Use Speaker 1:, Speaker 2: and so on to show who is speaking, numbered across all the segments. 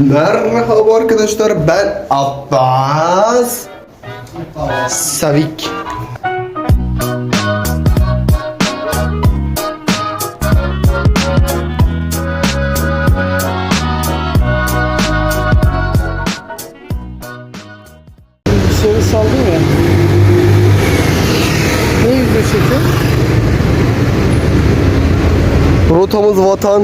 Speaker 1: Merhaba arkadaşlar ben Abbas Savik
Speaker 2: Seni saldım ya. Ne yüzde çekim?
Speaker 1: Rotamız vatan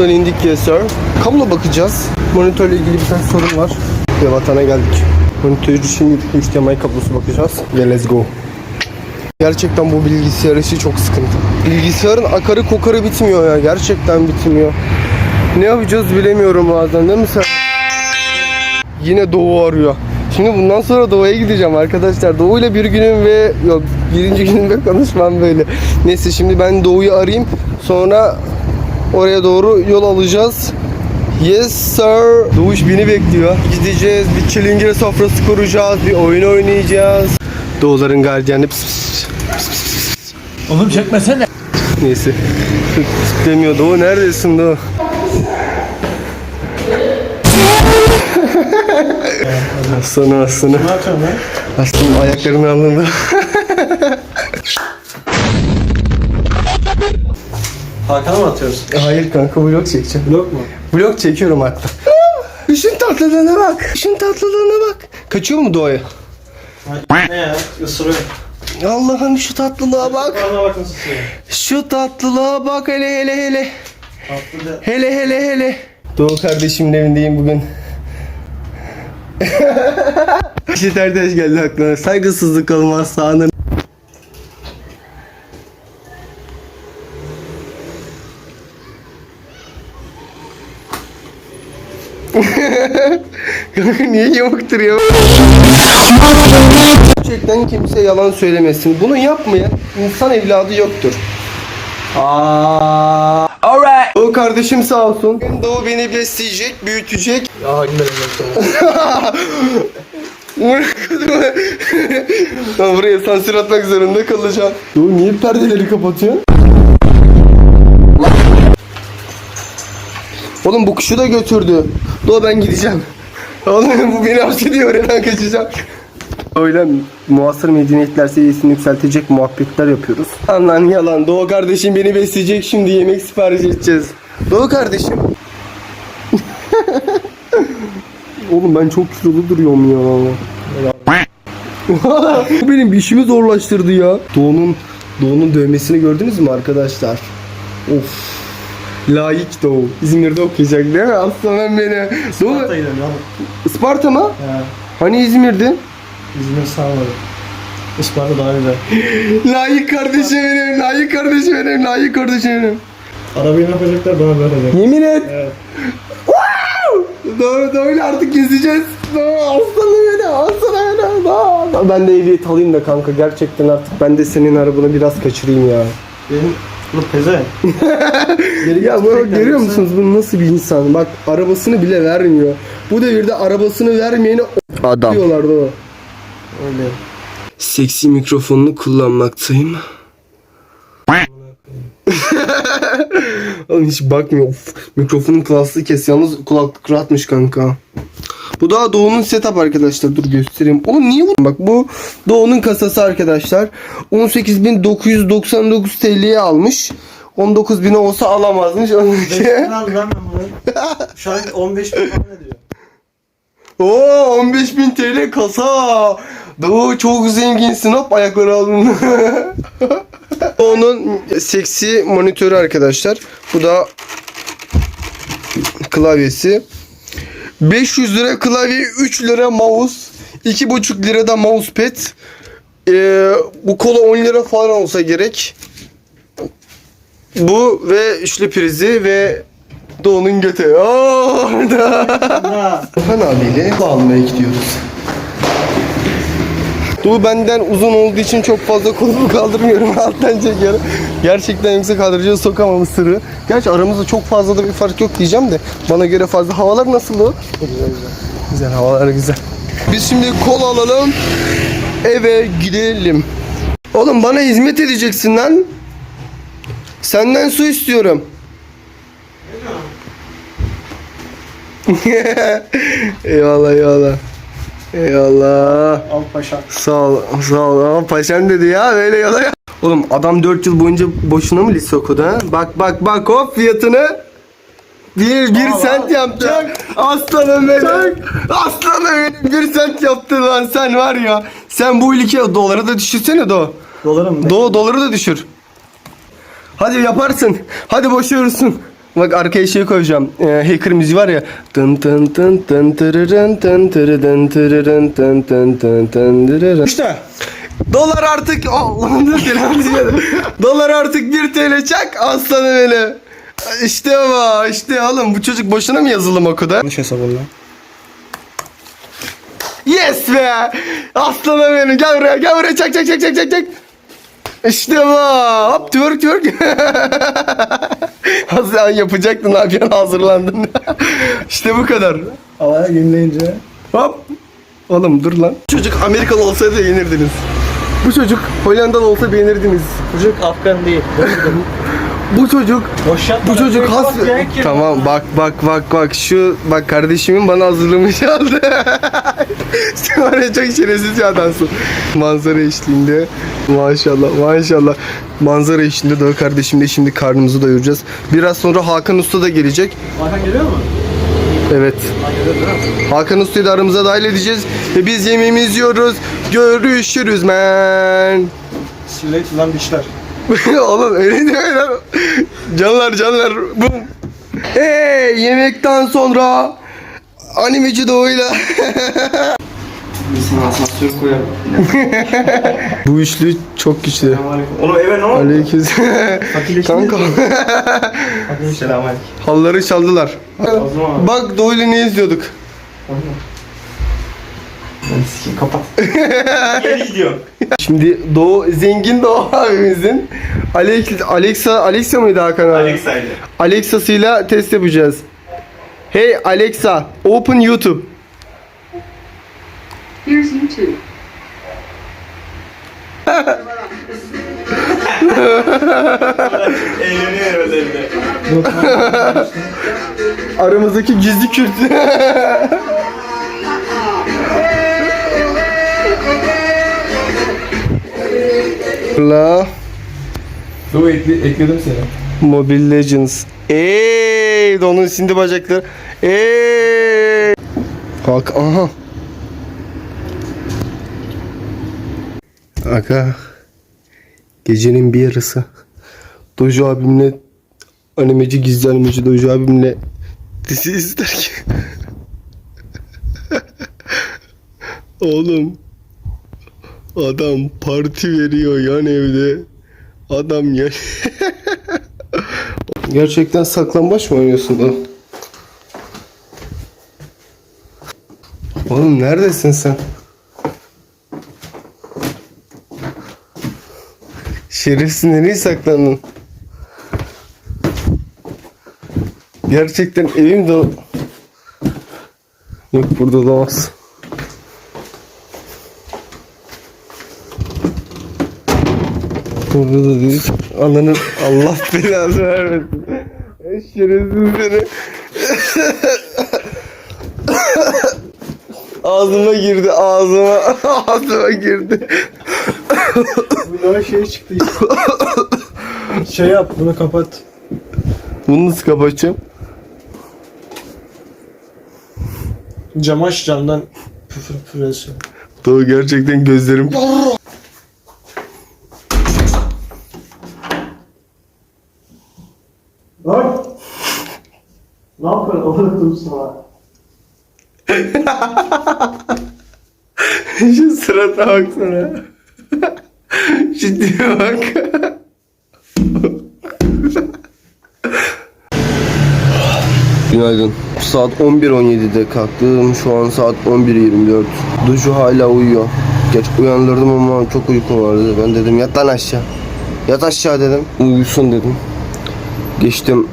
Speaker 1: Dolmuştan indik sir. Kablo bakacağız. Monitörle ilgili birkaç sorun var. Ve vatana geldik. Monitörü şimdi HDMI kablosu bakacağız. Ve let's go. Gerçekten bu bilgisayar işi çok sıkıntı. Bilgisayarın akarı kokarı bitmiyor ya. Gerçekten bitmiyor. Ne yapacağız bilemiyorum bazen değil mi sen? Yine Doğu arıyor. Şimdi bundan sonra Doğu'ya gideceğim arkadaşlar. Doğu'yla bir günüm ve yok birinci günümde konuşmam böyle. Neyse şimdi ben Doğu'yu arayayım. Sonra oraya doğru yol alacağız. Yes sir. Doğuş beni bekliyor. Gideceğiz. Bir çilingir sofrası kuracağız. Bir oyun oynayacağız. Doğuların gardiyanı pıs pıs.
Speaker 2: Oğlum çekmesene.
Speaker 1: Neyse. Demiyor Doğu neredesin Doğu? aslanım aslanım.
Speaker 2: Ne yapıyorsun lan?
Speaker 1: Aslanım ayaklarını alındı.
Speaker 2: Hakan'a mı atıyoruz?
Speaker 1: Hayır kanka vlog çekeceğim.
Speaker 2: Blok mu?
Speaker 1: Vlog çekiyorum hatta. Kuşun tatlılığına bak. Kuşun tatlılığına bak. Kaçıyor mu Doğu'ya?
Speaker 2: Ne ya? Isırıyor.
Speaker 1: Allah'ım şu tatlılığa bak.
Speaker 2: Bana bakın ısırıyor.
Speaker 1: Şu tatlılığa bak hele hele hele.
Speaker 2: Tatlı da.
Speaker 1: Hele hele hele. Doğu kardeşimin evindeyim bugün. İşte Erdeş geldi aklına. Saygısızlık olmaz sağının. Kanka niye yamuk duruyor? Gerçekten kimse yalan söylemesin. Bunu yapmayan insan evladı yoktur. Aa. Alright. O kardeşim sağ olsun. Doğu beni besleyecek, büyütecek.
Speaker 2: Ya hangi
Speaker 1: buraya sansür atmak zorunda kalacağım. Doğu niye perdeleri kapatıyorsun? Oğlum bu kuşu da götürdü. Doğu ben gideceğim. Oğlum bu beni hapsediyor oradan kaçacağım. Öyle muasır medeniyetler seviyesini yükseltecek muhabbetler yapıyoruz. Lan yalan. Doğu kardeşim beni besleyecek şimdi yemek sipariş edeceğiz. Doğu kardeşim. Oğlum ben çok kilolu duruyorum ya. Benim işimi zorlaştırdı ya. Doğu'nun Doğu'nun dövmesini gördünüz mü arkadaşlar? Of. Layık Doğu. İzmir'de okuyacak değil mi? Aslanım beni. Doğu.
Speaker 2: Sparta'ydı lan.
Speaker 1: Isparta mı?
Speaker 2: Ya.
Speaker 1: Hani İzmir'di?
Speaker 2: İzmir sağladı. Isparta daha güzel.
Speaker 1: Layık kardeşim benim, layık kardeşim benim, layık kardeşim benim.
Speaker 2: Arabayı ne yapacaklar bana böyle olacak.
Speaker 1: Yemin et.
Speaker 2: Evet.
Speaker 1: Doğru doğru artık gezeceğiz. Doğru, Aslanım beni, aslanım beni. Doğru. Ben de ehliyet alayım da kanka gerçekten artık ben de senin arabanı biraz kaçırayım ya.
Speaker 2: Benim bu peze.
Speaker 1: Ya bu görüyor musunuz bu nasıl bir insan? Bak arabasını bile vermiyor. Bu devirde arabasını vermeyeni adam diyorlardı o.
Speaker 2: Öyle.
Speaker 1: Seksi mikrofonunu kullanmaktayım. Oğlum hiç bakmıyor. Of, mikrofonun klaslı kes. Yalnız kulaklık rahatmış kanka. Bu da Doğu'nun setup arkadaşlar. Dur göstereyim. Oğlum niye bu? Bak bu Doğu'nun kasası arkadaşlar. 18.999 TL'ye almış. 19.000 olsa alamazmış. Onun için-.
Speaker 2: Şu an 15 bin ediyor.
Speaker 1: Oo 15.000 TL kasa. Doğu çok zenginsin hop ayakları aldın. Onun seksi monitörü arkadaşlar. Bu da klavyesi. 500 lira klavye, 3 lira mouse, 2,5 lira da mousepad. Ee, bu kola 10 lira falan olsa gerek. Bu ve üçlü prizi ve Doğu'nun götü. Orada.
Speaker 2: Ha.
Speaker 1: Orhan abiyle almaya gidiyoruz. Doğu benden uzun olduğu için çok fazla kolumu kaldırmıyorum alttan çekiyorum. Gerçekten yoksa kadraja sokamam sırrı. Gerçi aramızda çok fazla da bir fark yok diyeceğim de bana göre fazla. Havalar nasıl o?
Speaker 2: Güzel güzel.
Speaker 1: Güzel havalar güzel. Biz şimdi kola alalım. Eve gidelim. Oğlum bana hizmet edeceksin lan. Senden su istiyorum. eyvallah eyvallah. Eyvallah.
Speaker 2: Al paşa.
Speaker 1: Sağ ol, sağ ol. Ama paşam dedi ya böyle yola ya. Oğlum adam 4 yıl boyunca boşuna mı lise okudu ha? Bak bak bak hop fiyatını. Bir, bir sent yaptı. Aslanım benim. Aslanım benim. Bir sent yaptı lan sen var ya. Sen bu ülke doları da düşürsene do.
Speaker 2: Dolarım ne?
Speaker 1: Do doları da düşür. Hadi yaparsın. Hadi boşuyorsun. Bak arkaya şey koyacağım. Ee, hacker müziği var ya. Tın tın tın tın tırırın tın tırırın tırırın tın tın tın tın tırırın.
Speaker 2: İşte.
Speaker 1: Dolar artık Allah'ım da selam diyelim. Dolar artık 1 TL çak aslanım benim. İşte bu işte oğlum bu çocuk boşuna mı yazılım okudu?
Speaker 2: Yanlış hesabım lan.
Speaker 1: Yes be! Aslanım benim gel buraya gel buraya çak çak çak çak çak çak. İşte bu. Hop twerk twerk. Hazır yapacaktın abi yan hazırlandın. işte bu kadar.
Speaker 2: Havaya günleyince.
Speaker 1: Hop. Oğlum dur lan. Çocuk Amerikalı olsaydı beğenirdiniz. Bu çocuk Hollandalı olsa beğenirdiniz.
Speaker 2: Çocuk Afgan değil.
Speaker 1: Bu çocuk
Speaker 2: Boş yapma.
Speaker 1: Bu çocuk has. Tamam bak bak bak bak şu bak kardeşimin bana hazırlamış aldı. Sen var ya çok şerefsiz bir adamsın. Manzara eşliğinde maşallah maşallah. Manzara eşliğinde Doğa kardeşimle şimdi karnımızı doyuracağız. Biraz sonra Hakan Usta da gelecek.
Speaker 2: Hakan geliyor mu?
Speaker 1: Evet.
Speaker 2: Hakan
Speaker 1: Usta'yı da aramıza dahil edeceğiz. Ve biz yemeğimizi yiyoruz. Görüşürüz men.
Speaker 2: Sillet lan dişler.
Speaker 1: Oğlum öyle deme lan. Canlar canlar. Bum. Hey yemekten sonra animeci doğuyla.
Speaker 2: Asansör.
Speaker 1: Bu üçlü çok güçlü.
Speaker 2: Oğlum eve ne oldu?
Speaker 1: Aleyküm. Kanka
Speaker 2: Selamünaleyküm.
Speaker 1: halları çaldılar. Bak doğuyla ne izliyorduk?
Speaker 2: Ben sikeyim kapat. Geri gidiyor.
Speaker 1: Şimdi Doğu zengin Doğu abimizin Alex, Alexa Alexa mıydı Hakan abi?
Speaker 2: Alexa'ydı.
Speaker 1: Alexa'sıyla test yapacağız. Hey Alexa, open YouTube.
Speaker 3: Here's YouTube.
Speaker 2: Eğleniyor özellikle.
Speaker 1: Aramızdaki gizli Kürt. La
Speaker 2: Dur ekle, ekledim seni.
Speaker 1: Mobile Legends. Eee, onun sindi bacakları. Eee. Bak aha. Aga. Gecenin bir yarısı. Dojo abimle animeci gizli animeci Dojo abimle dizi izlerken. Oğlum. Adam parti veriyor yan evde. Adam ya. Gerçekten saklambaç mı oynuyorsun da? Oğlum neredesin sen? Şerefsiz nereye saklandın? Gerçekten evim de... Yok burada olamaz. Burada da değil. Ananın Allah belanı vermesin. Şerefsiz seni. ağzıma girdi ağzıma. ağzıma girdi.
Speaker 2: Bu ne şey çıktı işte. şey yap bunu kapat.
Speaker 1: Bunu nasıl kapatacağım?
Speaker 2: Cam aç camdan püfür püfür esiyor.
Speaker 1: Doğru gerçekten gözlerim.
Speaker 2: Lan! ne yapıyorsun? Dursun ha.
Speaker 1: Şu surata baksana. Tipe bak. Günaydın. Saat 11.17'de kalktım. Şu an saat 11.24. Ducu hala uyuyor. Geç uyandırdım ama çok uykum vardı. Ben dedim yat lan aşağı. Yat aşağı dedim. Uyusun dedim. Geçtim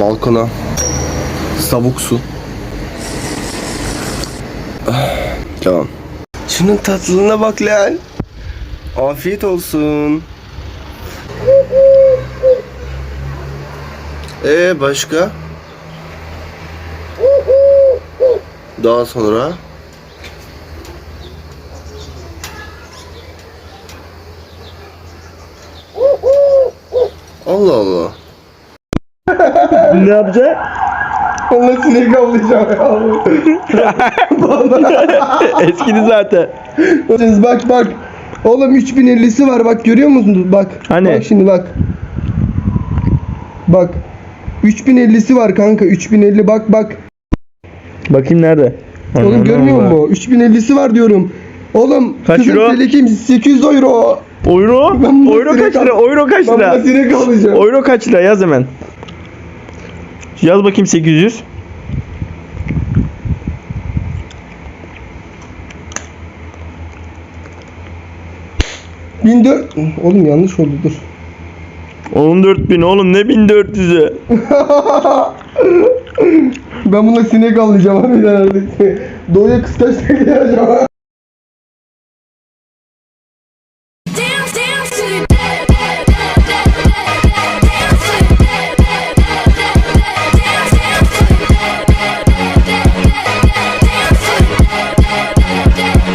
Speaker 1: balkona. Sabuk su. Tamam. Şunun tatlılığına bak lan. Afiyet olsun. Ee başka? Daha sonra Allah Allah.
Speaker 3: Ne yapacak?
Speaker 1: Allah sinek avlayacağım
Speaker 3: Eskidi zaten.
Speaker 1: ya. bak bak. Oğlum 3050'si var bak görüyor musunuz? Bak.
Speaker 3: Hani?
Speaker 1: Bak şimdi bak. Bak. 3050'si var kanka 3050 bak bak.
Speaker 3: Bakayım nerede?
Speaker 1: Oğlum
Speaker 3: Aman
Speaker 1: görmüyor
Speaker 3: Allah.
Speaker 1: musun? 3050'si var diyorum. Oğlum
Speaker 3: Kaç
Speaker 1: kızım
Speaker 3: euro?
Speaker 1: telekim 800 euro.
Speaker 3: Euro?
Speaker 1: Ben
Speaker 3: Euro
Speaker 1: direkt
Speaker 3: kaç lira? Euro kaç
Speaker 1: Ben
Speaker 3: lira?
Speaker 1: buna sinek alacağım.
Speaker 3: Euro kaç lira? Yaz hemen. Yaz bakayım 800.
Speaker 1: Bin dört... Oğlum yanlış oldu dur.
Speaker 3: 14 bin oğlum ne 1400'e?
Speaker 1: Ben buna sinek alacağım harbiden artık. Doğuya kıskançlık yapacağım.